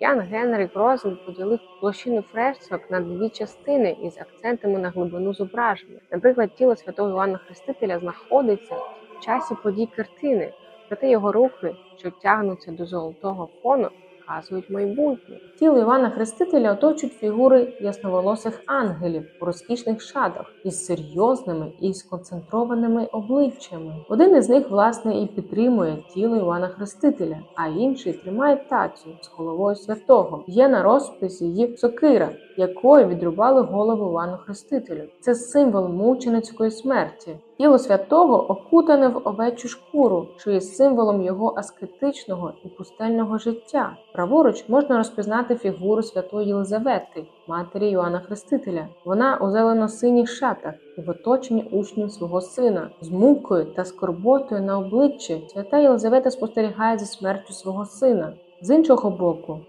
Ян Генрік Розен поділив площину фресок на дві частини із акцентами на глибину зображення. Наприклад, тіло святого Івана Хрестителя знаходиться в часі подій картини, проте його рухи, що тягнуться до золотого фону, вказують майбутнє. Тіло Івана Хрестителя оточують фігури ясноволосих ангелів у розкішних шатах із серйозними і сконцентрованими обличчями. Один із них, власне, і підтримує тіло Івана Хрестителя, а інший тримає тацю з головою святого. Є на розписі їх сокира, якою відрубали голову Івану Хрестителю. Це символ мученицької смерті. Тіло святого окутане в овечу шкуру, що є символом його аскетичного і пустельного життя. Праворуч можна розпізнати фігуру святої Єлизавети, матері Йоанна Хрестителя. Вона у зелено-синіх шатах і в оточенні учнів свого сина. З мукою та скорботою на обличчі свята Єлизавета спостерігає за смертю свого сина. З іншого боку,